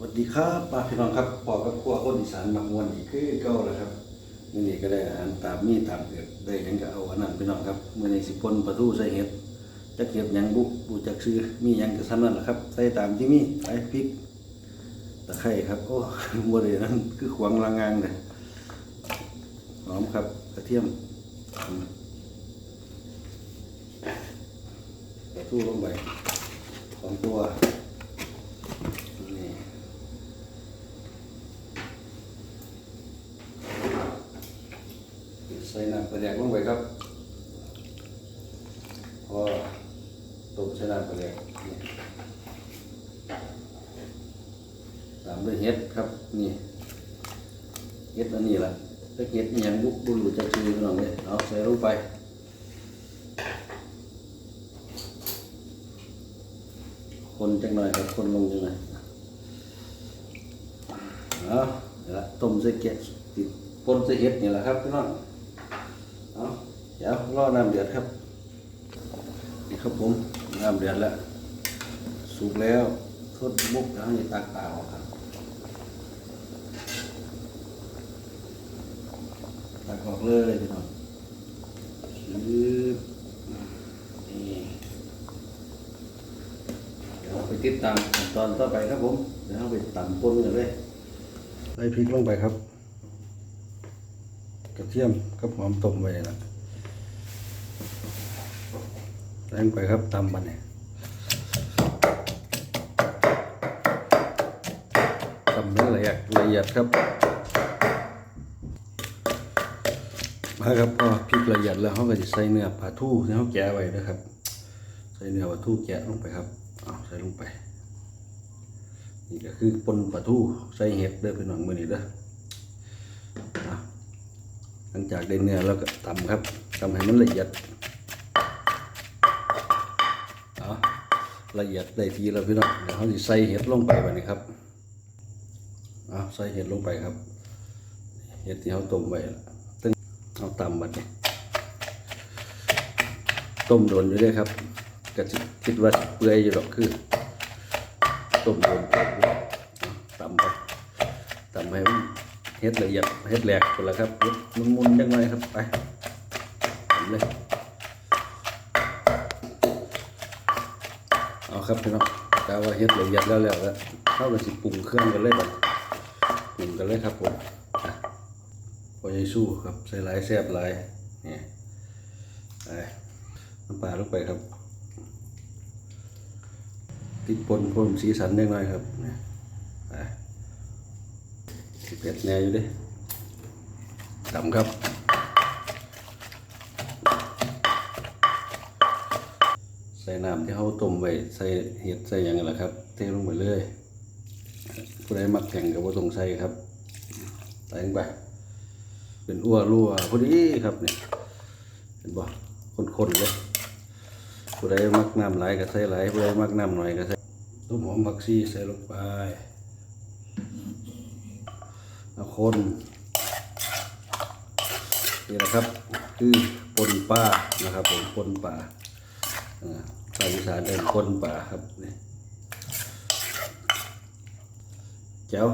วัสดีครับป้าพี่น้องครับปอกับครัวคนอีสานมักมวนอีกคือเก่าแล้วครับมื้อนี้ก็ได้อาหารตามมีตามเกิดได้ยังก็เอาอันนั้นพี่น้องครับมื้อนี้สิปนปลาทูใส่เห็ดจักเห็ดยังบุบูจักซื้อมียังก็ซ้ำนั่นแหละครับ ใส่ตามที่มีไปพริกตะไคร้ครับ โอ้บ่ได้นั่นคือขวางลางงางเลยหอมครับกระเทียมอืมปลาทูลงไปสองตัวนี่ ใส่น้ำปลาแดกลงไปครับพอต้มใส่น้ำปลาแดกตามด้วยเห็ดครับนี่เห็ดอันนี้ล่ะถ้าเห็ดยังบุบุรุษจะชื่อพี่น้องเลยเอาใส่ลงไปคนจังหน่อยครับคนลงจังหน่อยเอาเดี๋ยวละต้มใส่เกล็ดติดปนใส่เห็ดนี่แหละครับพี่น้อง เอาเดี๋ยวรอน้ำเดือดครับ นี่ครับผมน้ำเดือดแล้ว สุกแล้วทดมุกแล้วนี่ตักตาออกครับตักออกเลยพี่น้องชืบนี่เดี๋ยวเราไปติดตามขั้นตอนต่อไปครับผม เดี๋ยวเราไปตำปนกันเลยใส่พริกลงไปครับ ระเทียมกับหอมต้มไว้นะแรงไปครับตำมันเนี่ยตำให้ละเอียดละเอียดครับ มาครับพอพริกละเอียดแล้วเขาก็จะใส่เนื้อปลาทูที่เขาแกะไว้นะครับ ใส่เนื้อปลาทูแกะลงไปครับเอาใส่ลงไป นี่ก็คือปนปลาทูใส่เห็ดเด้อเป็นหนังมือนี้เด้อ หลังจากได้เนื้อแล้วก็ตำครับตำให้มันละเอียดเอาละเอียดได้ทีแล้วพี่น้องเดี๋ยวเขาจะใส่เห็ดลงไปแบบนี้ครับเอาใส่เห็ดลงไปครับ เห็ดที่เขาต้มไว้ละตึ้งเอาตำแบบนี้ต้มโดนอยู่ด้วยครับก็สิคิดว่าเปื่อยอยู่หรอกคือต้มโดนเปื่อยตำไปตำให้มัน เฮ็ดละเอียดเฮ็ดแหลกคนละครับเฮ็ดมุนๆจังเลยครับไปทำเลยเอาครับพี่น้องกาว่าเฮ็ดละเอียดแล้วแล้วก็เข้ากับสิปรุงเครื่องกันเลยบัดปรุงกันเลยครับผมอะพอใหญ่สู้ครับใส่หลายแซ่บหลายนี่ไปน้ำปลาลงไปครับติดปนเพิ่มสีสันได้หน่อยครับนี่ไป เผ็ดแน่อยู่เดิดำครับ ใส่น้ำที่เขาต้มไว้ใส่เห็ดใส่หยังไงล่ะครับเทลงไปเลยผู้ใดมักแข่งกับว่าต้องใส่ครับใส่ลงไปเป็นอ้วรั่วพอดีครับเนี่ยเห็นบ่คนๆเลยผู้ใดมักน้ำหลายก็ใส่หลายผู้ใดมักน้ำหน่อยก็ใส่ต้มหอมผักชีใส่ลงไปเอา คนนี่แหละครับ คือปนปลานะครับผมปนปลาอ่าภาษาอีสานเรียกปนปลาครับนี่แจ๋ว